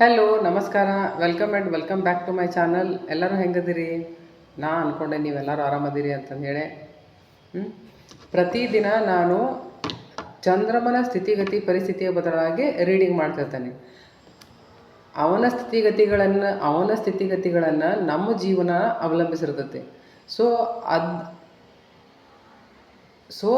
Hello ನಮಸ್ಕಾರ. Welcome and welcome back to my channel ಎಲ್ಲರೂ ಹೆಂಗದಿರಿ? ನಾ ಅಂದ್ಕೊಂಡೆ ನೀವೆಲ್ಲರೂ ಆರಾಮದಿರಿ ಅಂತಂದು ಹೇಳಿ ಹ್ಞೂ ಪ್ರತಿದಿನ ನಾನು ಚಂದ್ರಮನ ಸ್ಥಿತಿಗತಿ ಪರಿಸ್ಥಿತಿಯ ಬದಲಾಗಿ ರೀಡಿಂಗ್ ಮಾಡ್ತಿರ್ತಾನೆ. ಅವನ ಸ್ಥಿತಿಗತಿಗಳನ್ನು ಅವನ ಸ್ಥಿತಿಗತಿಗಳನ್ನು ನಮ್ಮ ಜೀವನ ಅವಲಂಬಿಸಿರ್ತೈತೆ. ಸೊ ಅದು ಸೊ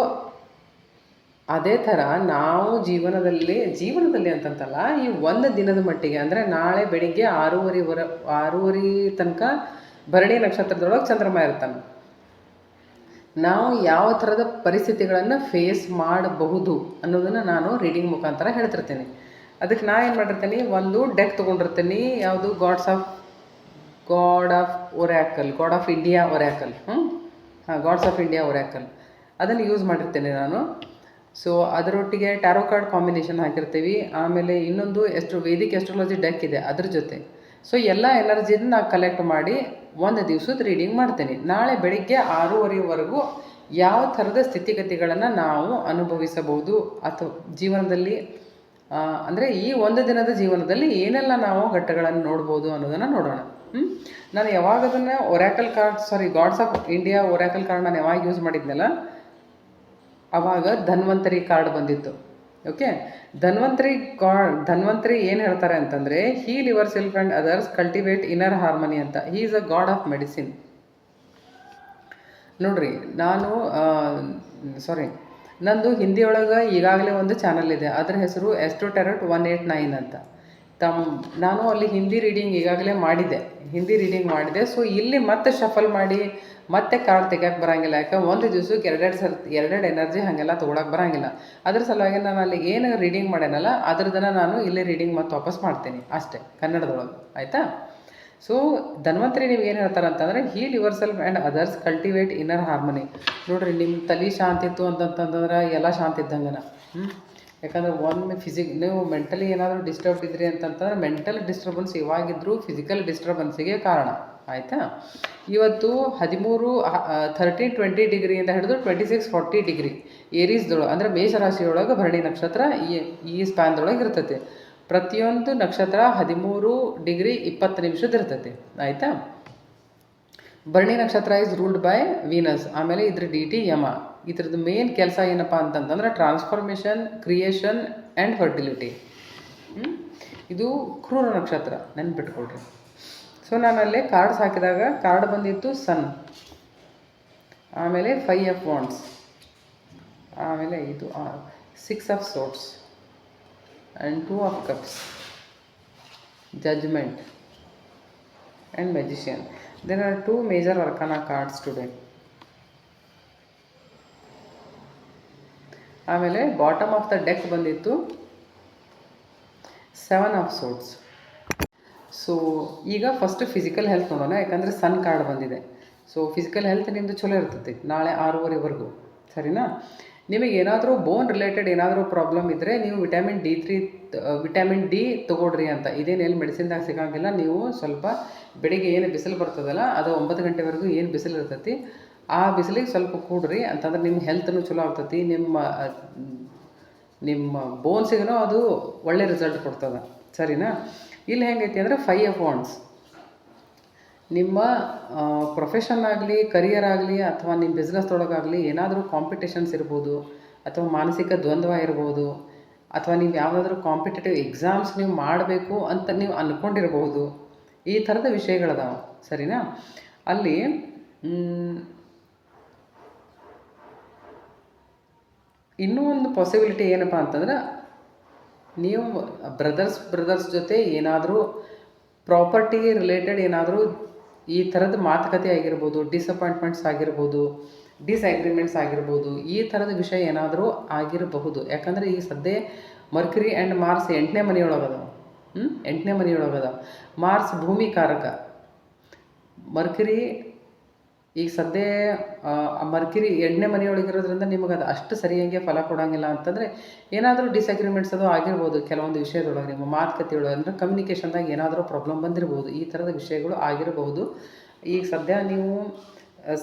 ಅದೇ ಥರ ನಾವು ಜೀವನದಲ್ಲಿ ಜೀವನದಲ್ಲಿ ಅಂತಂತಲ್ಲ, ಈ ಒಂದು ದಿನದ ಮಟ್ಟಿಗೆ, ಅಂದರೆ ನಾಳೆ ಬೆಳಿಗ್ಗೆ ಆರೂವರೆ ವರ, ಆರೂವರೆ ತನಕ ಭರಣಿ ನಕ್ಷತ್ರದೊಳಗೆ ಚಂದ್ರಮ ಇರ್ತಾನೆ ನಾವು ಯಾವ ಥರದ ಪರಿಸ್ಥಿತಿಗಳನ್ನು ಫೇಸ್ ಮಾಡಬಹುದು ಅನ್ನೋದನ್ನು ನಾನು ರೀಡಿಂಗ್ ಮುಖಾಂತರ ಹೇಳ್ತಿರ್ತೀನಿ. ಅದಕ್ಕೆ ನಾ ಏನು ಮಾಡಿರ್ತೀನಿ, ಒಂದು ಡೆಕ್ ತೊಗೊಂಡಿರ್ತೀನಿ, ಯಾವುದು? Gods of god of oracle god of India oracle ಹ್ಞೂ ಹಾಂ ಗಾಡ್ಸ್ ಆಫ್ ಇಂಡಿಯಾ ಒರ್ಯಾಕಲ್ ಅದನ್ನು ಯೂಸ್ ಮಾಡಿರ್ತೀನಿ ನಾನು. ಸೊ ಅದರೊಟ್ಟಿಗೆ ಟ್ಯಾರೋ ಕಾರ್ಡ್ ಕಾಂಬಿನೇಷನ್ ಹಾಕಿರ್ತೀವಿ. ಆಮೇಲೆ ಇನ್ನೊಂದು ಎಷ್ಟು ವೇದಿಕ್ ಎಸ್ಟ್ರಾಲಜಿ ಡೆಕ್ ಇದೆ, ಅದ್ರ ಜೊತೆ. ಸೊ ಎಲ್ಲ ಎನರ್ಜಿನ ನಾನು ಕಲೆಕ್ಟ್ ಮಾಡಿ ಒಂದು ದಿವ್ಸದ ರೀಡಿಂಗ್ ಮಾಡ್ತೇನೆ. ನಾಳೆ ಬೆಳಿಗ್ಗೆ ಆರೂವರೆವರೆಗೂ ಯಾವ ಥರದ ಸ್ಥಿತಿಗತಿಗಳನ್ನು ನಾವು ಅನುಭವಿಸಬಹುದು ಅಥವಾ ಜೀವನದಲ್ಲಿ ಅಂದರೆ ಈ ಒಂದು ದಿನದ ಜೀವನದಲ್ಲಿ ಏನೆಲ್ಲ ನಾವು ಘಟ್ಟಗಳನ್ನು ನೋಡ್ಬೋದು ಅನ್ನೋದನ್ನು ನೋಡೋಣ. ಹ್ಞೂ ನಾನು ಯಾವಾಗ ಅದನ್ನು oracle card sorry gods of India oracle card ನಾನು ಯಾವಾಗ ಯೂಸ್ ಮಾಡಿದ್ನಲ್ಲ ಅವಾಗ ಧನ್ವಂತರಿ ಕಾರ್ಡ್ ಬಂದಿತ್ತು. ಓಕೆ ಧನ್ವಂತರಿ ಕಾರ್ಡ್ ಧನ್ವಂತರಿ ಏನು ಹೇಳ್ತಾರೆ ಅಂತಂದರೆ heal your self and others cultivate inner harmony ಅಂತ. He is a god of medicine ನೋಡ್ರಿ, ನಾನು ಸಾರಿ ನಂದು ಹಿಂದಿಯೊಳಗೆ ಈಗಾಗಲೇ ಒಂದು ಚಾನಲ್ ಇದೆ. ಅದರ ಹೆಸರು astro tarot one eight nine ಅಂತ. ತಮ್ಮ ನಾನು ಅಲ್ಲಿ ಹಿಂದಿ ರೀಡಿಂಗ್ ಈಗಾಗಲೇ ಮಾಡಿದೆ ಹಿಂದಿ ರೀಡಿಂಗ್ ಮಾಡಿದೆ. ಸೊ ಇಲ್ಲಿ ಮತ್ತೆ ಶಫಲ್ ಮಾಡಿ, ಮತ್ತೆ ಕಾರ್ಡ್ ತೆಗಿಯಕ್ಕೆ ಬರಂಗಿಲ್ಲ. ಯಾಕೆ? ಒಂದು ದಿವ್ಸಕ್ಕೆ ಎರಡೆರಡು ಸಲ ಎರಡೆರಡು ಎನರ್ಜಿ ಹಾಗೆಲ್ಲ ತೊಗೊಳಕ್ಕೆ ಬರೋಂಗಿಲ್ಲ. ಅದ್ರ ಸಲುವಾಗಿ ನಾನು ಅಲ್ಲಿ ಏನು ರೀಡಿಂಗ್ ಮಾಡೇನಲ್ಲ ಅದ್ರದನ್ನು ನಾನು ಇಲ್ಲಿ ರೀಡಿಂಗ್ ಮತ್ತೆ ವಾಪಸ್ ಮಾಡ್ತೀನಿ. ಅಷ್ಟೇ, ಕನ್ನಡದೊಳಗೆ. ಆಯಿತಾ? ಸೊ ಧನ್ವಂತರಿ ನೀವು ಏನು ಹೇಳ್ತಾರೆ ಅಂತಂದರೆ heal your self and others cultivate inner harmony ನೋಡ್ರಿ ನಿಮ್ಮ ತಲೆ ಶಾಂತಿ ಇತ್ತು ಅಂತಂತಂದ್ರೆ ಎಲ್ಲ ಶಾಂತಿ ಇದ್ದಂಗನ. ಹ್ಞೂ ಯಾಕಂದ್ರೆ ಒಮ್ಮೆ ಫಿಸಿಕ್ ನೀವು ಮೆಂಟಲಿ ಏನಾದರೂ ಡಿಸ್ಟರ್ಬ್ ಇದ್ರಿ ಅಂತಂತಂದ್ರೆ ಮೆಂಟಲ್ ಡಿಸ್ಟರ್ಬೆನ್ಸ್ ಯಾವಾಗಿದ್ರೂ ಫಿಸಿಕಲ್ ಡಿಸ್ಟರ್ಬೆನ್ಸಿಗೆ ಕಾರಣ. ಆಯಿತಾ? ಇವತ್ತು ಹದಿಮೂರು ಥರ್ಟಿ ಟ್ವೆಂಟಿ ಡಿಗ್ರಿಯಿಂದ ಹಿಡಿದು ಟ್ವೆಂಟಿ ಸಿಕ್ಸ್ ಫಾರ್ಟಿ ಡಿಗ್ರಿ ಏರೀಸ್ದೊಳಗೆ ಅಂದರೆ ಮೇಷರಾಶಿಯೊಳಗೆ ಭರಣಿ ನಕ್ಷತ್ರ ಈ ಈ ಸ್ಪ್ಯಾನ್ದೊಳಗೆ ಇರ್ತೈತೆ. ಪ್ರತಿಯೊಂದು ನಕ್ಷತ್ರ ಹದಿಮೂರು ಡಿಗ್ರಿ ಇಪ್ಪತ್ತು ನಿಮಿಷದ ಇರ್ತೈತೆ. ಆಯಿತಾ? ಭರಣಿ ನಕ್ಷತ್ರ ಇಸ್ ರೂಲ್ಡ್ ಬೈ ವೀನಸ್ ಆಮೇಲೆ ಇದ್ರ ಡಿ ಟಿ ಯಮ ಇದ್ರದ್ದು ಮೇನ್ ಕೆಲಸ ಏನಪ್ಪ ಅಂತಂತಂದ್ರೆ ಟ್ರಾನ್ಸ್ಫಾರ್ಮೇಷನ್ ಕ್ರಿಯೇಷನ್ ಆ್ಯಂಡ್ ಫರ್ಟಿಲಿಟಿ ಇದು ಕ್ರೂರ ನಕ್ಷತ್ರ. ನೆನ್ಪಿಟ್ಕೊಳ್ರಿ. ಸೊ ನಾನು ಅಲ್ಲೇ ಕಾರ್ಡ್ಸ್ ಹಾಕಿದಾಗ ಕಾರ್ಡ್ ಬಂದಿತ್ತು ಸನ್ ಆಮೇಲೆ ಫೈ ಆಫ್ ವಾಂಡ್ಸ್ ಆಮೇಲೆ ಇದು six of swords and two of cups judgement and magician then are two major arcana cards today ಆಮೇಲೆ ಬಾಟಮ್ ಆಫ್ ದ ಡೆಕ್ ಬಂದಿತ್ತು. ಸೆವೆನ್ ಆಫ್ ಸೋಟ್ಸ್ ಸೊ ಈಗ ಫಸ್ಟ್ ಫಿಸಿಕಲ್ ಹೆಲ್ತ್ ನೋಡೋಣ, ಯಾಕಂದರೆ sun card ಬಂದಿದೆ. So physical health ನಿಮ್ಮದು ಚಲೋ ಇರ್ತೈತಿ ನಾಳೆ ಆರೂವರೆವರೆಗೂ. ಸರಿನಾ? ನಿಮಗೆ ಏನಾದರೂ ಬೋನ್ ರಿಲೇಟೆಡ್ ಏನಾದರೂ ಪ್ರಾಬ್ಲಮ್ ಇದ್ದರೆ ನೀವು vitamin D three vitamin D ತೊಗೊಳ್ರಿ ಅಂತ. ಇದೇನು ಎಲ್ಲಿ ಮೆಡಿಸಿನ್ದಾಗ ಸಿಗೋಂಗಿಲ್ಲ. ನೀವು ಸ್ವಲ್ಪ ಬೆಳಿಗ್ಗೆ ಏನು ಬಿಸಿಲು ಬರ್ತದಲ್ಲ, ಅದು ಒಂಬತ್ತು ಗಂಟೆವರೆಗೂ ಏನು ಬಿಸಿಲು ಇರ್ತೈತಿ, ಆ ಬಿಸಿಲಿಗೆ ಸ್ವಲ್ಪ ಕೂಡ್ರಿ ಅಂತಂದ್ರೆ ನಿಮ್ಮ ಹೆಲ್ತ್ನು ಚಲೋ ಆಗ್ತೈತಿ. ನಿಮ್ಮ ನಿಮ್ಮ ಬೋನ್ಸಿಗೂ ಅದು ಒಳ್ಳೆ ರಿಸಲ್ಟ್ ಕೊಡ್ತದೆ. ಸರಿನಾ? ಇಲ್ಲಿ ಹೆಂಗೈತಿ ಅಂದರೆ ಫೈ ಎಫ್ ವಾಂಡ್ಸ್ ನಿಮ್ಮ ಪ್ರೊಫೆಷನ್ ಆಗಲಿ ಕರಿಯರ್ ಆಗಲಿ, ಅಥವಾ ನಿಮ್ಮ ಬಿಸ್ನೆಸ್ದೊಳಗಾಗಲಿ ಏನಾದರೂ ಕಾಂಪಿಟೇಷನ್ಸ್ ಇರ್ಬೋದು, ಅಥವಾ ಮಾನಸಿಕ ದ್ವಂದ್ವ ಇರ್ಬೋದು, ಅಥವಾ ನೀವು ಯಾವುದಾದ್ರೂ ಕಾಂಪಿಟೇಟಿವ್ ಎಕ್ಸಾಮ್ಸ್ ನೀವು ಮಾಡಬೇಕು ಅಂತ ನೀವು ಅಂದ್ಕೊಂಡಿರ್ಬೋದು ಈ ಥರದ ವಿಷಯಗಳದಾವೆ, ಸರಿನಾ? ಅಲ್ಲಿ ಇನ್ನೂ ಒಂದು ಪಾಸಿಬಿಲಿಟಿ ಏನಪ್ಪ ಅಂತಂದ್ರೆ, ನೀವು ಬ್ರದರ್ಸ್ ಬ್ರದರ್ಸ್ ಜೊತೆ ಏನಾದರೂ ಪ್ರಾಪರ್ಟಿ ರಿಲೇಟೆಡ್ ಏನಾದರೂ ಈ ಥರದ ಮಾತುಕತೆ ಆಗಿರ್ಬೋದು ಡಿಸಪಾಯಿಂಟ್ಮೆಂಟ್ಸ್ ಆಗಿರ್ಬೋದು ಡಿಸ್ಅಗ್ರಿಮೆಂಟ್ಸ್ ಆಗಿರ್ಬೋದು, ಈ ಥರದ ವಿಷಯ ಏನಾದರೂ ಆಗಿರಬಹುದು. ಯಾಕಂದರೆ ಈ ಸದ್ಯ ಮರ್ಕರಿ ಆ್ಯಂಡ್ ಮಾರ್ಸ್ ಎಂಟನೇ ಮನೆಯೊಳಗದ ಹ್ಞೂ ಎಂಟನೇ ಮನೆಯೊಳಗದ ಮಾರ್ಸ್ ಭೂಮಿ ಕಾರಕ ಮರ್ಕರಿ ಈಗ ಸದ್ಯ ಮರ್ಕಿರಿ ಎಂಟನೇ ಮನೆಯೊಳಗಿರೋದ್ರಿಂದ ನಿಮಗೆ ಅದು ಅಷ್ಟು ಸರಿಯಾಗಿ ಫಲ ಕೊಡೋಂಗಿಲ್ಲ ಅಂತಂದರೆ ಏನಾದರೂ ಡಿಸ್ಅಗ್ರಿಮೆಂಟ್ಸ್ ಅದು ಆಗಿರ್ಬೋದು. ಕೆಲವೊಂದು ವಿಷಯದೊಳಗೆ ನಿಮ್ಮ ಮಾತುಕತೆಯೊಳಗೆ ಅಂದರೆ ಕಮ್ಯುನಿಕೇಷನ್ದಾಗ ಏನಾದರೂ ಪ್ರಾಬ್ಲಮ್ ಬಂದಿರ್ಬೋದು. ಈ ಥರದ ವಿಷಯಗಳು ಆಗಿರಬಹುದು ಈಗ ಸದ್ಯ ನೀವು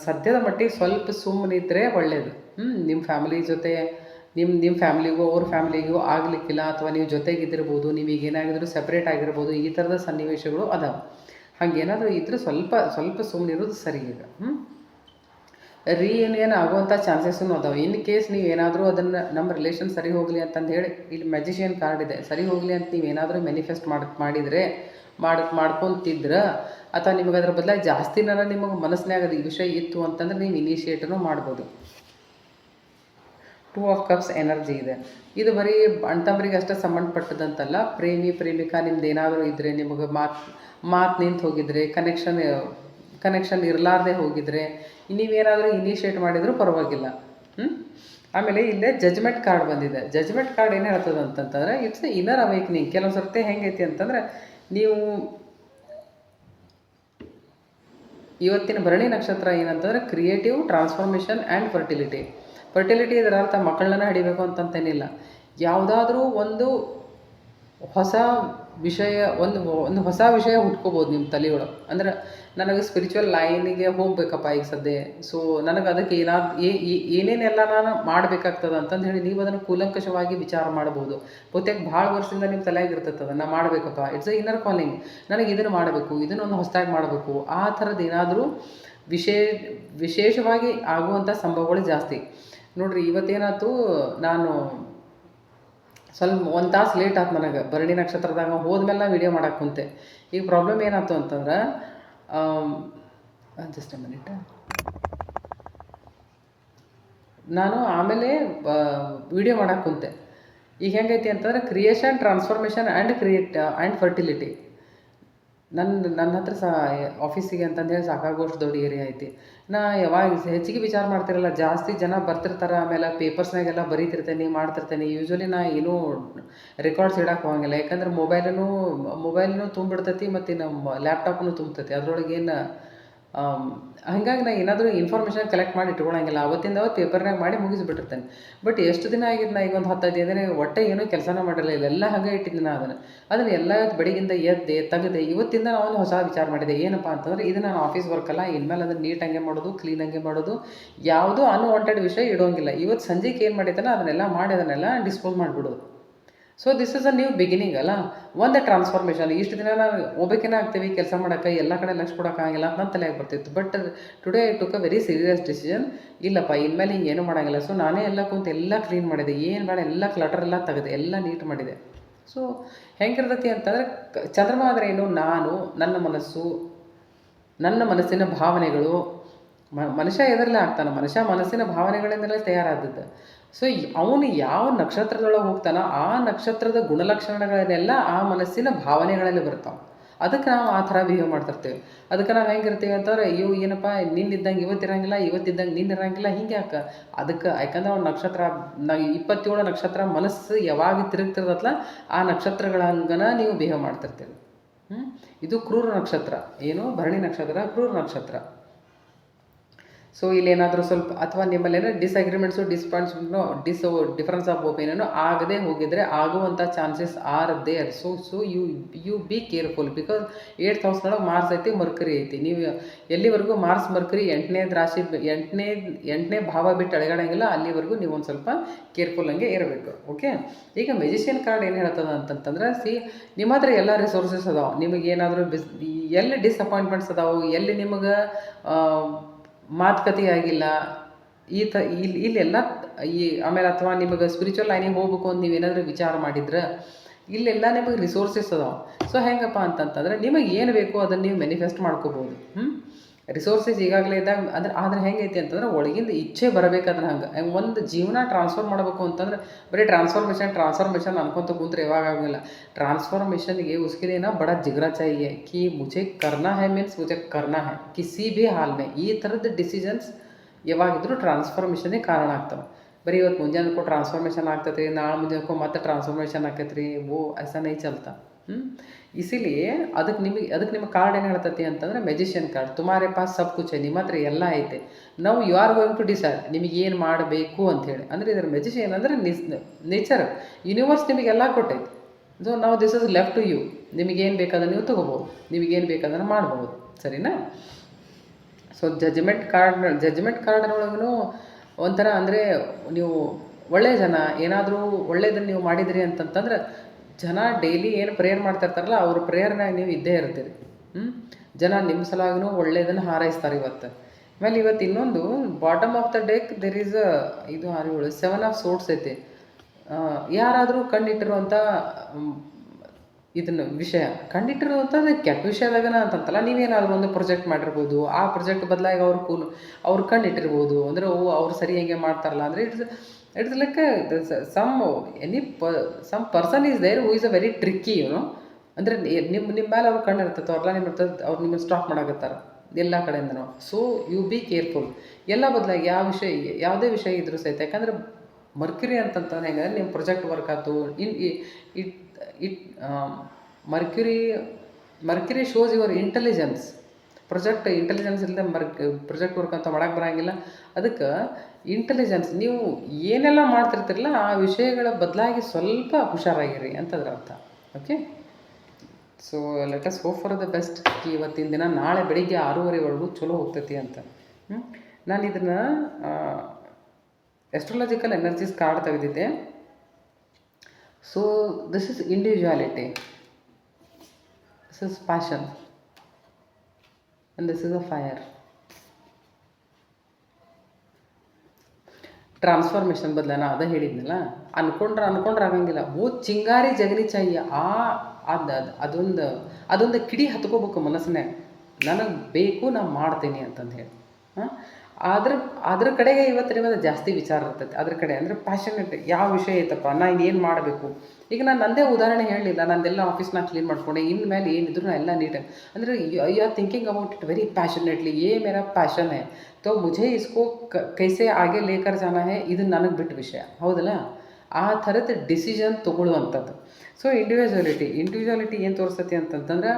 ಸದ್ಯದ ಮಟ್ಟಿಗೆ ಸ್ವಲ್ಪ ಸುಮ್ಮನಿದ್ರೆ ಒಳ್ಳೆಯದು ಹ್ಞೂ ನಿಮ್ಮ ಫ್ಯಾಮಿಲಿ ಜೊತೆ ನಿಮ್ಮ ನಿಮ್ಮ ಫ್ಯಾಮಿಲಿಗೂ ಅವ್ರ ಫ್ಯಾಮ್ಲಿಗೂ ಆಗಲಿಕ್ಕಿಲ್ಲ ಅಥವಾ ನೀವು ಜೊತೆಗಿದ್ದಿರ್ಬೋದು, ನೀವೀಗ ಏನಾಗಿದ್ರು ಸಪ್ರೇಟ್ ಆಗಿರ್ಬೋದು, ಈ ಥರದ ಸನ್ನಿವೇಶಗಳು ಅದಾವೆ. ಹಾಗೇನಾದರೂ ಇದ್ದರೆ ಸ್ವಲ್ಪ ಸ್ವಲ್ಪ ಸುಮ್ಮನೆ ಇರೋದು ಸರಿ ಈಗ. ಹ್ಞೂ ರೀಯೂನಿಯನ್ ಆಗುವಂಥ ಚಾನ್ಸಸ್ಸೂ ಅದಾವೆ. ಇನ್ ಕೇಸ್ ನೀವು ಏನಾದರೂ ಅದನ್ನು, ನಮ್ಮ ರಿಲೇಷನ್ ಸರಿ ಹೋಗಲಿ ಅಂತಂದು ಹೇಳಿ, ಇಲ್ಲಿ ಮ್ಯಾಜಿಷಿಯನ್ ಕಾರ್ಡ್ ಇದೆ. ಸರಿ ಹೋಗಲಿ ಅಂತ ನೀವು ಏನಾದರೂ ಮ್ಯಾನಿಫೆಸ್ಟ್ ಮಾಡಿ, ಮಾಡಿದರೆ, ಮಾಡಿ, ಮಾಡ್ಕೊತಿದ್ರೆ, ಅಥವಾ ನಿಮಗೆ ಅದ್ರ ಬದಲಾಗಿ ಜಾಸ್ತಿನಾರ ನಿಮಗೆ ಮನಸ್ಸಿನಾಗ ಅದು ಈ ವಿಷಯ ಇತ್ತು ಅಂತಂದ್ರೆ ನೀವು ಇನಿಷಿಯೇಟನ್ನು ಮಾಡ್ಬೋದು. ಟೂ ಆಫ್ ಕಪ್ಸ್ ಎನರ್ಜಿ ಇದೆ. ಇದು ಬರೀ ಅಣ್ತಂಬ್ರಿಗೆ ಅಷ್ಟೇ ಸಂಬಂಧಪಟ್ಟದಂತಲ್ಲ, ಪ್ರೇಮಿ, ಪ್ರೇಮಿಕಾ ನಿಮ್ದು ಏನಾದರೂ ಇದ್ದರೆ ನಿಮಗೆ ಮಾತು ಮಾತು ನಿಂತು ಹೋಗಿದ್ರೆ ಕನೆಕ್ಷನ್ ಕನೆಕ್ಷನ್ ಇರಲಾರ್ದೆ ಹೋಗಿದ್ರೆ, ನೀವೇನಾದರೂ ಇನಿಷಿಯೇಟ್ ಮಾಡಿದರೂ ಪರವಾಗಿಲ್ಲ. ಆಮೇಲೆ ಇಲ್ಲೇ ಜಜ್ಮೆಂಟ್ ಕಾರ್ಡ್ ಬಂದಿದೆ. ಜಜ್ಮೆಂಟ್ ಕಾರ್ಡ್ ಏನು ಹೇಳ್ತದೆ ಅಂತಂತಂದರೆ ಇಟ್ಸ್ ಇನ್ನರ್ ಅವೇಕ್ನಿಂಗ್ ಕೆಲವೊಂದು ಸರ್ತಿ ಹೆಂಗೈತಿ ಅಂತಂದ್ರೆ, ನೀವು ಇವತ್ತಿನ ಭರಣಿ ನಕ್ಷತ್ರ ಏನಂತಂದ್ರೆ creative transformation and fertility fertility ಇದರ ಅರ್ಥ ಮಕ್ಕಳನ್ನ ಹಡಿಬೇಕು ಅಂತಂತೇನಿಲ್ಲ. ಯಾವುದಾದ್ರೂ ಒಂದು ಹೊಸ ವಿಷಯ, ಒಂದು ಒಂದು ಹೊಸ ವಿಷಯ ಹುಟ್ಕೋಬೋದು ನಿಮ್ಮ ತಲೆಯೊಳಗೆ. ಅಂದ್ರೆ ನನಗೆ ಸ್ಪಿರಿಚುವಲ್ ಲೈನಿಗೆ ಹೋಗ್ಬೇಕಪ್ಪ ಈಗ ಸದ್ಯ. ಸೊ ನನಗೆ ಅದಕ್ಕೆ ಏನಾದ್ರು ಏನೇನೆಲ್ಲ ನಾನು ಮಾಡಬೇಕಾಗ್ತದೆ ಅಂತಂದು ಹೇಳಿ ನೀವು ಅದನ್ನು ಕೂಲಂಕಷವಾಗಿ ವಿಚಾರ ಮಾಡ್ಬೋದು ಬಹುತೇಕ ಭಾಳ ವರ್ಷದಿಂದ ನಿಮ್ಮ ತಲೆಯಾಗ ಇರ್ತದೆ ಅದನ್ನು ಮಾಡಬೇಕಪ್ಪ. ಇಟ್ಸ್ ಅ ಇನ್ನರ್ ಕಾಲಿಂಗ್ ನನಗೆ ಇದನ್ನು ಮಾಡಬೇಕು ಇದನ್ನೊಂದು ಹೊಸದಾಗಿ ಮಾಡಬೇಕು. ಆ ಥರದ್ದು ಏನಾದರೂ ವಿಶೇ, ವಿಶೇಷವಾಗಿ ಆಗುವಂಥ ಸಂಭವಗಳು ಜಾಸ್ತಿ. ನೋಡ್ರಿ, ಇವತ್ತೇನಾಯ್ತು, ನಾನು ಸ್ವಲ್ಪ ಒಂದು ತಾಸು ಲೇಟ್ ಆಯ್ತು ನನಗೆ, ಭರಣಿ ನಕ್ಷತ್ರದಾಗ ಹೋದ್ಮೇಲೆ ನಾ ವೀಡಿಯೋ ಮಾಡಕ್ಕೆ ಕುಂತೆ. ಈಗ ಪ್ರಾಬ್ಲಮ್ ಏನಾಯ್ತು ಅಂತಂದ್ರೆ ಜಸ್ಟ್ ಎ ಮಿನಿಟ್ ನಾನು ಆಮೇಲೆ ವಿಡಿಯೋ ಮಾಡಕ್ಕೆ ಕುಂತೆ. ಈಗ ಹೆಂಗೈತಿ ಅಂತಂದ್ರೆ creation transformation and create and fertility ನನ್ನ ನನ್ನ ಹತ್ರ ಸಹ ಆಫೀಸಿಗೆ ಅಂತಂದೇಳಿ ಸಾಕಾಗುವಷ್ಟು ದೊಡ್ಡ ಏರಿಯಾ ಐತಿ. ನಾ ಯಾವಾಗ ಹೆಚ್ಚಿಗೆ ವಿಚಾರ ಮಾಡ್ತಿರಲ್ಲ, ಜಾಸ್ತಿ ಜನ ಬರ್ತಿರ್ತಾರೆ, ಆಮೇಲೆ ಪೇಪರ್ಸ್ನಾಗೆಲ್ಲ ಬರೀತಿರ್ತೇನೆ, ಮಾಡ್ತಿರ್ತೇನೆ. ಯೂಶ್ವಲಿ ನಾ ಏನೂ ರೆಕಾರ್ಡ್ಸ್ ಇಡಕ್ಕೆ ಹೋಗಂಗಿಲ್ಲ. ಯಾಕಂದ್ರೆ ಮೊಬೈಲೂ ಮೊಬೈಲ್ನು ತುಂಬಿಡ್ತೈತಿ ಮತ್ತು ನಮ್ಮ ಲ್ಯಾಪ್ಟಾಪ್ನು ತುಂಬ್ತೈತಿ. ಅದ್ರೊಳಗೆ ಏನು ಹಂಗಾಗಿ ನಾ ಏನಾದರೂ ಇನ್ಫಾರ್ಮೇಷನ್ ಕಲೆಕ್ಟ್ ಮಾಡಿ ಇಟ್ಕೊಳಂಗಿಲ್ಲ. ಅವತ್ತಿಂದ ಅವತ್ತು ಪೇಪರ್ನಾಗ ಮಾಡಿ ಮುಗಿಸ್ಬಿಟ್ಟಿರ್ತೇನೆ. ಬಟ್ ಎಷ್ಟು ದಿನ ಆಗಿದ್ದು ನಾ ಈಗ ಒಂದು ಹತ್ತು, ಹದಿನೈದು ದಿನ ಒಟ್ಟೆ ಏನೂ ಕೆಲಸನ ಮಾಡಿರಲಿಲ್ಲ ಎಲ್ಲ ಹಾಗೆ ಇಟ್ಟಿದ್ದೆ ನಾ ಅದನ್ನು. ಅದನ್ನು ಎಲ್ಲ ಬೆಳಗಿಂದ ಎದ್ದೆ, ತೆಗೆದೆ, ಇವತ್ತಿಂದ ನಾನು ಒಂದು ಹೊಸ ವಿಚಾರ ಮಾಡಿದೆ. ಏನಪ್ಪ ಅಂತಂದ್ರೆ ಇದು ನಾನು ಆಫೀಸ್ ಅಲ್ಲ, ಇನ್ಮೇಲೆ ಅದನ್ನು ಹಂಗೆ ಮಾಡೋದು ಕ್ಲೀನಾಗೆ ಮಾಡೋದು, ಯಾವುದೂ ಅನ್ವಾಂಟೆಡ್ ವಿಷಯ ಇಡೋಂಗಿಲ್ಲ. ಇವತ್ತು ಸಂಜೆಗೆ ಏನು ಮಾಡಿದ್ದಾನೆ ಅದನ್ನೆಲ್ಲ ಮಾಡಿ, ಅದನ್ನೆಲ್ಲ dispose ಮಾಡಿಬಿಡೋದು. So this is a new beginning ಅಲ್ಲ? ಒಂದು ಟ್ರಾನ್ಸ್ಫಾರ್ಮೇಷನ್ ಇಷ್ಟು ದಿನ ಒಬ್ಬಕಿನ ಆಗ್ತೀವಿ, ಕೆಲಸ ಮಾಡೋಕ್ಕೆ, ಎಲ್ಲ ಕಡೆ ಲಕ್ಷ ಕೊಡೋಕ್ಕಾಗಿಲ್ಲ ಅಂತ ನನ್ನ ತಲೆಯಾಗಿ ಬರ್ತಿತ್ತು. But today I took a very serious decision ಇಲ್ಲಪ್ಪ, ಇನ್ಮೇಲೆ ಹಿಂಗೆ ಏನೂ ಮಾಡೋಂಗಿಲ್ಲ. ಸೊ ನಾನೇ ಎಲ್ಲ ಕುಂತು ಎಲ್ಲ ಕ್ಲೀನ್ ಮಾಡಿದೆ. ಏನು ಬೇಡ, ಎಲ್ಲ ಕ್ಲಟರ್ ಎಲ್ಲ ತೆಗೆದೆ, ಎಲ್ಲ ನೀಟ್ ಮಾಡಿದೆ. ಸೊ ಹೆಂಗಿರ್ತೈತಿ ಅಂತಂದರೆ, ಚಂದ್ರಮ ಆದರೆ ಏನು? ನಾನು, ನನ್ನ ಮನಸ್ಸು, ನನ್ನ ಮನಸ್ಸಿನ ಭಾವನೆಗಳು. ಮನುಷ್ಯ ಎದರಲ್ಲೇ ಆಗ್ತಾನೆ. ಮನುಷ್ಯ ಮನಸ್ಸಿನ ಭಾವನೆಗಳಿಂದಲೇ ತಯಾರಾದದ್ದು. ಸೊ ಅವನು ಯಾವ ನಕ್ಷತ್ರದೊಳಗೆ ಹೋಗ್ತಾನೋ ಆ ನಕ್ಷತ್ರದ ಗುಣಲಕ್ಷಣಗಳನ್ನೆಲ್ಲ ಆ ಮನಸ್ಸಿನ ಭಾವನೆಗಳಲ್ಲಿ ಬರ್ತಾವೆ ಅದಕ್ಕೆ ನಾವು ಆ ಥರ ಬಿಹೇವ್ ಮಾಡ್ತಿರ್ತೀವಿ. ಅದಕ್ಕೆ ನಾವು ಹೆಂಗಿರ್ತೀವಿ ಅಂತಂದ್ರೆ ಇವು ಏನಪ್ಪ, ನಿನ್ನಿದ್ದಂಗೆ ಇವತ್ತಿರಂಗಿಲ್ಲ, ಇವತ್ತಿದ್ದಂಗೆ ನಿನ್ನ ಇರಂಗಿಲ್ಲ ಹಿಂಗೆ ಯಾಕೆ? ಅದಕ್ಕೆ, ಯಾಕಂದ್ರೆ ಅವ್ನ ನಕ್ಷತ್ರ ನಾ ಇಪ್ಪತ್ತೇಳು ನಕ್ಷತ್ರ ಮನಸ್ಸು ಯಾವಾಗ ತಿರುಗ್ತಿರ್ತಲ್ಲ ಆ ನಕ್ಷತ್ರಗಳ ಹಂಗನ ನೀವು ಬಿಹೇವ್ ಮಾಡ್ತಿರ್ತೀರಿ. ಹ್ಞೂ ಇದು ಕ್ರೂರ ನಕ್ಷತ್ರ. ಏನು? ಭರಣಿ ನಕ್ಷತ್ರ, ಕ್ರೂರ ನಕ್ಷತ್ರ. ಸೊ ಇಲ್ಲಿ ಏನಾದರೂ ಸ್ವಲ್ಪ ಅಥವಾ ನಿಮ್ಮಲ್ಲಿ ಏನೋ ಡಿಸ್ಅಗ್ರಿಮೆಂಟ್ಸು ಡಿಸ್ಪಾಯಿಂಟ್ಸ್ನು ಡಿಸ್ ಡಿಫ್ರೆನ್ಸ್ ಆಫ್ ಒಪಿನಿಯನು ಆಗದೆ ಹೋಗಿದ್ರೆ ಆಗುವಂಥ chances are there so so you you be careful because eight ಹೌಸ್ನೊಳಗೆ Mars ಐತಿ ಮರ್ಕರಿ ಐತಿ. ನೀವು ಎಲ್ಲಿವರೆಗೂ ಮಾರ್ಸ್ ಮರ್ಕರಿ ಎಂಟನೇ ರಾಶಿ ಎಂಟನೇ ಎಂಟನೇ ಭಾವ ಬಿಟ್ಟು ಅಳಗಾಡಂಗಿಲ್ಲ ಅಲ್ಲಿವರೆಗೂ ನೀವು ಒಂದು ಸ್ವಲ್ಪ ಕೇರ್ಫುಲ್ ಹಂಗೆ ಇರಬೇಕು. ಓಕೆ ಈಗ ಮೆಜಿಷಿಯನ್ ಕಾರ್ಡ್ ಏನು ಹೇಳ್ತದ ಅಂತಂತಂದ್ರೆ ಸಿ ನಿಮ್ಮ ಹತ್ರ ಎಲ್ಲ ರಿಸೋರ್ಸಸ್ ಅದಾವೆ. ನಿಮಗೆ ಏನಾದರೂ ಬಿಸ್ ಎಲ್ಲಿ ಡಿಸಪಾಯಿಂಟ್ಮೆಂಟ್ಸ್ ಅದಾವೆ, ಎಲ್ಲಿ ನಿಮಗೆ ಮಾತುಕತೆ ಆಗಿಲ್ಲ ಈ ತ ಇಲ್ಲಿ ಇಲ್ಲೆಲ್ಲ ಈ ಆಮೇಲೆ ಅಥವಾ ನಿಮಗೆ ಸ್ಪಿರಿಚುವಲ್ ಲೈನಿಗೆ ಹೋಗ್ಬೇಕು ಅಂತ ನೀವೇನಾದರೂ ವಿಚಾರ ಮಾಡಿದ್ರೆ, ಇಲ್ಲೆಲ್ಲ ನಿಮಗೆ ರಿಸೋರ್ಸಸ್ ಅದಾವೆ. ಸೊ ಹೆಂಗಪ್ಪ ಅಂತಂತಂದ್ರೆ ನಿಮಗೆ ಏನು ಬೇಕೋ ಅದನ್ನು ನೀವು ಮ್ಯಾನಿಫೆಸ್ಟ್ ಮಾಡ್ಕೋಬೋದು ಹ್ಞೂ ರಿಸೋರ್ಸಸ್ ಈಗಾಗಲೇ ಇದ್ದಾಗ ಅಂದ್ರೆ ಆದ್ರೆ ಹೆಂಗೈತಿ ಅಂತಂದ್ರೆ ಒಳಗಿಂದ ಇಚ್ಛೆ ಬರಬೇಕಾದ್ರೆ ಹಂಗೆ. ಹೆಂಗೆ ಒಂದು ಜೀವನ ಟ್ರಾನ್ಸ್ಫರ್ ಮಾಡಬೇಕು ಅಂತಂದ್ರೆ ಬರೀ ಟ್ರಾನ್ಸ್ಫಾರ್ಮೇಷನ್ ಟ್ರಾನ್ಸ್ಫಾರ್ಮೇಷನ್ ಅನ್ಕೊಂತ ಕುಂತ್ರೆ ಯಾವಾಗ ಆಗಂಗಿಲ್ಲ. ಟ್ರಾನ್ಸ್ಫಾರ್ಮೇಷನ್ಗೆ ಉಸ್ಕಿನ ಬಡ ಜಿಗ್ರ ಚಾಹಿಯೆ ಕಿ ಮುಜೆ ಕರ್ನಾ ಹೈ ಮೀನ್ಸ್ ಮುಜೆ ಕರ್ನಾ ಹೈ. ಕಿಸಿ ಬಿ ಹಾಲ್ ಮೇ. ಈ ಥರದ ಡಿಸಿಷನ್ಸ್ ಯಾವಾಗಿದ್ರೂ ಟ್ರಾನ್ಸ್ಫಾರ್ಮೇಷನ್ನೇ ಕಾರಣ ಆಗ್ತವೆ. ಬರೀ ಇವತ್ತು ಮುಂಜಾನೆ ಟ್ರಾನ್ಸ್ಫಾರ್ಮೇಷನ್ ಆಗ್ತೈತೆ ರೀ ನಾಳೆ ಮುಂಜಾನೆ ಮತ್ತೆ ಟ್ರಾನ್ಸ್ಫಾರ್ಮೇಷನ್ ಆಗ್ತೈತೆ ಓ ಐಸಾ ನೈ ಚಲ್ತಾ. ಹ್ಞೂ ಇಸಿಲಿಯೇ ಅದಕ್ಕೆ ನಿಮಗೆ ಅದಕ್ಕೆ ನಿಮ್ಮ ಕಾರ್ಡ್ ಏನು ಹೇಳ್ತತಿ ಅಂತಂದ್ರೆ ಮೆಜಿಷಿಯನ್ ಕಾರ್ಡ್. ತುಮಾರೆ ಪಾಸ್ ಸಬ್ ಕುಚ್ ನಿಮ್ಮ ಹತ್ರ ಎಲ್ಲ ಐತೆ. ನಾವು you are going to decide ನಿಮಗೆ ಏನು ಮಾಡಬೇಕು ಅಂಥೇಳಿ ಅಂದರೆ ಇದರ ಮೆಜಿಷಿಯನ್ ಅಂದರೆ ನಿಸ್ ನೇಚರ್ ಯೂನಿವರ್ಸ್ ನಿಮಗೆಲ್ಲ ಕೊಟ್ಟೈತೆ. ಸೊ ನಾವು this is left to you ನಿಮಗೇನು ಬೇಕಾದ್ರೆ ನೀವು ತೊಗೋಬೋದು. ನಿಮಗೇನು ಬೇಕಾದ್ರೆ ಮಾಡ್ಬೋದು. ಸರಿನಾ? ಸೊ ಜಜ್ಮೆಂಟ್ ಕಾರ್ಡ್ ಜಜ್ಮೆಂಟ್ ಕಾರ್ಡ್ನೊಳಗೂ ಒಂಥರ ಅಂದರೆ ನೀವು ಒಳ್ಳೆಯ ಜನ, ಏನಾದರೂ ಒಳ್ಳೆಯದನ್ನು ನೀವು ಮಾಡಿದಿರಿ ಅಂತಂತಂದ್ರೆ ಜನ ಡೈಲಿ ಏನು ಪ್ರೇಯರ್ ಮಾಡ್ತಾ ಇರ್ತಾರಲ್ಲ, ಅವ್ರ ಪ್ರೇಯರ್ನಾಗ ನೀವು ಇದ್ದೇ ಇರ್ತೀರಿ. ಹ್ಞೂ ಜನ ನಿಮ್ಮ ಸಲುವಾಗಿನೂ ಒಳ್ಳೆಯದನ್ನು ಹಾರೈಸ್ತಾರೆ ಇವತ್ತು. ಆಮೇಲೆ ಇವತ್ತು ಇನ್ನೊಂದು bottom of the deck there is a ಇದು ಏಳು ಸೆವೆನ್ ಆಫ್ ಸೋಟ್ಸ್ ಐತಿ. ಯಾರಾದರೂ ಕಂಡಿಟ್ಟಿರುವಂಥ ಇದನ್ನು ವಿಷಯ. ಕಂಡಿಟ್ಟಿರುವಂಥ ಕೆಟ್ಟ ವಿಷಯದಾಗನ ಅಂತಂತಲ್ಲ, ನೀವೇನಾದ್ರು ಒಂದು ಪ್ರಾಜೆಕ್ಟ್ ಮಾಡಿರ್ಬೋದು, ಆ ಪ್ರಾಜೆಕ್ಟ್ ಬದಲಾಗಿ ಅವ್ರು ಕೂಲ್ ಅವ್ರು ಕಂಡಿಟ್ಟಿರ್ಬೋದು. ಅಂದರೆ, ಓ, ಅವ್ರು ಸರಿ ಹೆಂಗೆ ಮಾಡ್ತಾರಲ್ಲ, ಅಂದರೆ it's it's like some any ಪ some person is there who is a very tricky you know ಅಂದರೆ ನಿಮ್ಮ ನಿಮ್ಮ ಮೇಲೆ ಅವ್ರು ಕಣ್ಣು ಇರ್ತೈತೆ ಅವ್ರೆಲ್ಲ ನಿಮ್ಮ ಅವ್ರು ನಿಮ್ಮನ್ನು ಸ್ಟಾಪ್ ಮಾಡಾಕತ್ತಾರ, ಎಲ್ಲ ಕಡೆಯಿಂದನೂ. ಸೊ ಯು ಬಿ ಕೇರ್ಫುಲ್ ಎಲ್ಲ ಬದಲಾಗಿ ಯಾವ ವಿಷಯ, ಯಾವುದೇ ವಿಷಯ ಇದ್ರೂ ಸಹಿತ, ಯಾಕಂದ್ರೆ ಮರ್ಕ್ಯುರಿ ಅಂತಂತಂದ್ರೆ ಹೆಂಗಂದ್ರೆ ನಿಮ್ಮ ಪ್ರೊಜೆಕ್ಟ್ ವರ್ಕ್ ಆಯ್ತು. In it it Mercury Mercury shows your intelligence project intelligence ಇಲ್ಲದೆ ಮರ್ಕ್ ಪ್ರೊಜೆಕ್ಟ್ ವರ್ಕ್ ಅಂತ ಮಾಡಕ್ಕೆ ಬರೋಂಗಿಲ್ಲ. ಅದಕ್ಕೆ ಇಂಟೆಲಿಜೆನ್ಸ್ ನೀವು ಏನೆಲ್ಲ ಮಾಡ್ತಿರ್ತಿರಲ್ಲ ಆ ವಿಷಯಗಳ ಬದಲಾಗಿ ಸ್ವಲ್ಪ ಹುಷಾರಾಗಿರಿ ಅಂತದ್ರ ಅರ್ಥ. Okay so let us hope for the best ಇವತ್ತಿನ ದಿನ ನಾಳೆ ಬೆಳಿಗ್ಗೆ ಆರೂವರೆವರೆಗೂ ಚಲೋ ಹೋಗ್ತೈತಿ ಅಂತ? ನಾನು ಇದನ್ನು astrological energies card ತೆಗೆದಿದ್ದೆ. So this is individuality this is passion and this is a fire. Transformation ಬದಲಾನ ನಾ ಅದೇ ಹೇಳಿದ್ನಲ್ಲ. ಅನ್ಕೊಂಡ್ರೆ ಅನ್ಕೊಂಡ್ರೆ ಆಗಂಗಿಲ್ಲ. ಓ ಚಿಂಗಾರಿ ಜಗನಿ ಚಾಯಿ, ಆ, ಅದ ಅದೊಂದು ಅದೊಂದು ಕಿಡಿ ಹತ್ಕೋಬೇಕು ಮನಸ್ಸಿನಾಗ ನನಗೆ ಬೇಕು ನಾನು ಮಾಡ್ತೀನಿ ಅಂತಂದು ಹೇಳಿ. ಹಾಂ? ಅದ್ರ ಅದ್ರ ಕಡೆಗೆ ಇವತ್ತು ಇವತ್ತು ಜಾಸ್ತಿ ವಿಚಾರ ಇರ್ತೈತೆ. ಅದ್ರ ಕಡೆ ಅಂದ್ರೆ ಪ್ಯಾಷನೆಟ್ ಯಾವ ವಿಷಯ ಐತಪ್ಪ, ನಾ ಏನು ಮಾಡಬೇಕು? ಈಗ ನಾನು ನಂದೇ ಉದಾಹರಣೆ ಹೇಳಿಲ್ಲ ನಂದೆಲ್ಲ ಆಫೀಸ್ನ ಕ್ಲೀನ್ ಮಾಡ್ಕೊಂಡೆ ಇನ್ಮೇಲೆ ಏನಿದ್ರು ನಾನು ಎಲ್ಲ ನೀಟ್ ಅಂದ್ರೆ you are thinking about it very passionately ಏ ಮೇರಾ ಪ್ಯಾಷನ್ ಹೇ ತೋ ಮುಜೆ ಇಸ್ಕೋ ಕೈಸೆ ಆಗೇ ಲೇಕರ್ ಜಾನ ಹೇ ಇದು ನನಗೆ ಬಿಟ್ಟ ವಿಷಯ. ಹೌದಲ್ಲ? ಆ ಥರದ ಡಿಸಿಷನ್ ತೊಗೊಳ್ಳುವಂಥದ್ದು. ಸೊ ಇಂಡಿವಿಜುವಲಿಟಿ ಇಂಡಿವಿಜುವಲಿಟಿ ಏನು ತೋರಿಸ್ತತಿ ಅಂತಂತಂದ್ರೆ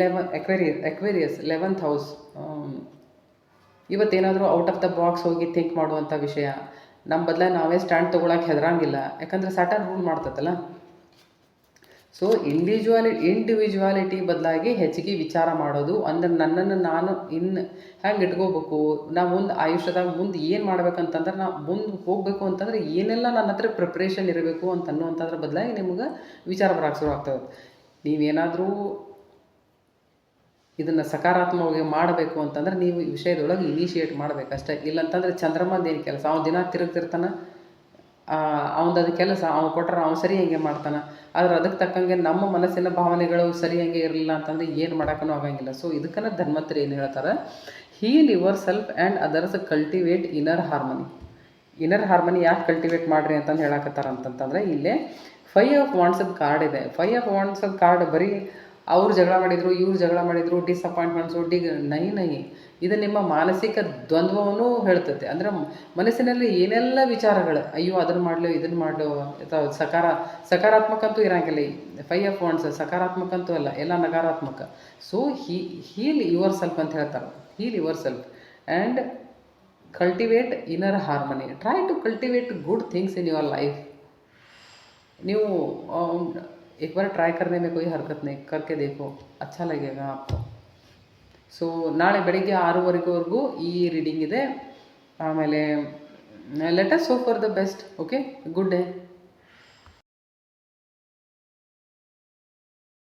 eleven Aquarius Aquarius eleventh house ಇವತ್ತೇನಾದರೂ out of the box ಹೋಗಿ ಥಿಂಕ್ ಮಾಡುವಂಥ ವಿಷಯ ನಮ್ಮ ಬದಲ ನಾವೇ ಸ್ಟ್ಯಾಂಡ್ ತೊಗೊಳಕ್ಕೆ ಹೆದರಂಗಿಲ್ಲ. ಯಾಕಂದ್ರೆ ಸ್ಯಾಟರ್ನ್ ರೂಲ್ ಮಾಡ್ತದಲ್ಲ ಸೊ ಇಂಡಿವಿಜುವಾಲಿ ಇಂಡಿವಿಜುವಾಲಿಟಿ ಬದಲಾಗಿ ಹೆಚ್ಚಿಗೆ ವಿಚಾರ ಮಾಡೋದು, ಅಂದ್ರೆ ನನ್ನನ್ನು ನಾನು ಇನ್ನು ಹೆಂಗೆ ಇಟ್ಕೋಬೇಕು, ನಾ ಮುಂದೆ ಆಯುಷ್ಯದಾಗ ಮುಂದೆ ಏನು ಮಾಡ್ಬೇಕಂತಂದ್ರೆ ನಾ ಮುಂದೆ ಹೋಗಬೇಕು ಅಂತಂದ್ರೆ ಏನೆಲ್ಲ ನನ್ನ ಹತ್ರ ಪ್ರಿಪ್ರೇಷನ್ ಇರಬೇಕು ಅಂತ ಅನ್ನುವಂಥದ್ರ ಬದಲಾಗಿ ನಿಮ್ಗೆ ವಿಚಾರ ಬರೋಕೆ ಶುರು ಆಗ್ತದೆ. ನೀವೇನಾದರೂ ಇದನ್ನು ಸಕಾರಾತ್ಮಕವಾಗಿ ಮಾಡಬೇಕು ಅಂತಂದ್ರೆ ನೀವು ವಿಷಯದೊಳಗೆ ಇನಿಷಿಯೇಟ್ ಮಾಡಬೇಕಷ್ಟೇ. ಇಲ್ಲಂತಂದ್ರೆ ಚಂದ್ರಮಂದ ಏನು ಕೆಲಸ, ಅವ್ನು ದಿನ ತಿರುಗ್ತಿರ್ತಾನೆ. ಅದು ಕೆಲಸ, ಅವ್ನು ಕೊಟ್ಟರೆ ಅವ್ನು ಸರಿ ಹಂಗೆ ಮಾಡ್ತಾನೆ. ಆದ್ರೆ ಅದಕ್ಕೆ ತಕ್ಕಂಗೆ ನಮ್ಮ ಮನಸ್ಸಿನ ಭಾವನೆಗಳು ಸರಿ ಹಂಗೆ ಇರಲಿಲ್ಲ ಅಂತಂದ್ರೆ ಏನು ಮಾಡೋಕ್ಕೂ ಆಗಂಗಿಲ್ಲ. ಸೊ ಇದಕ್ಕನ್ನ ಧನ್ವಂತರಿ ಏನು ಹೇಳ್ತಾರೆ? Heal your self and others cultivate inner harmony inner harmony ಯಾಕೆ ಕಲ್ಟಿವೇಟ್ ಮಾಡ್ರಿ ಅಂತಂದು ಹೇಳಕತ್ತಾರ ಅಂತಂತಂದ್ರೆ, ಇಲ್ಲೇ ಫೈ ಆಫ್ ವಾಂಡ್ಸದ ಕಾರ್ಡ್ ಇದೆ. ಫೈ ಆಫ್ ವಾಂಡ್ಸದ ಕಾರ್ಡ್ ಬರೀ ಅವ್ರು ಜಗಳ ಮಾಡಿದರು, ಇವ್ರು ಜಗಳ ಮಾಡಿದರು ಡಿಸಪಾಯಿಂಟ್ಮೆಂಟ್ಸು ಡಿ, ನೈ ನೈ. ಇದು ನಿಮ್ಮ ಮಾನಸಿಕ ದ್ವಂದ್ವವನ್ನು ಹೇಳ್ತದೆ. ಅಂದರೆ ಮನಸ್ಸಿನಲ್ಲಿ ಏನೆಲ್ಲ ವಿಚಾರಗಳು, ಅಯ್ಯೋ, ಅದನ್ನು ಮಾಡಲು, ಇದನ್ನು ಮಾಡಲು, ಅಥವಾ ಸಕಾರ, ಸಕಾರಾತ್ಮಕ ಅಂತೂ ಇರಂಗಿಲ್ಲ. ಫೈ ಆಫ್ ಒನ್ಸ್ ಸಕಾರಾತ್ಮಕ ಅಂತೂ ಅಲ್ಲ, ಎಲ್ಲ ನಕಾರಾತ್ಮಕ. So he heal your self ಅಂತ ಹೇಳ್ತಾರೆ. Heal your self and cultivate inner harmony try to cultivate good things in your life ನೀವು एक बार ट्राई करने में कोई हरकत नहीं करके देखो अच्छा लगेगा आपको ಸೊ ನಾಳೆ ಬೆಳಿಗ್ಗೆ ಆರೂವರೆವರೆಗೂ ಈ ರೀಡಿಂಗ್ ಇದೆ ಆಮೇಲೆ let's so for the best okay good day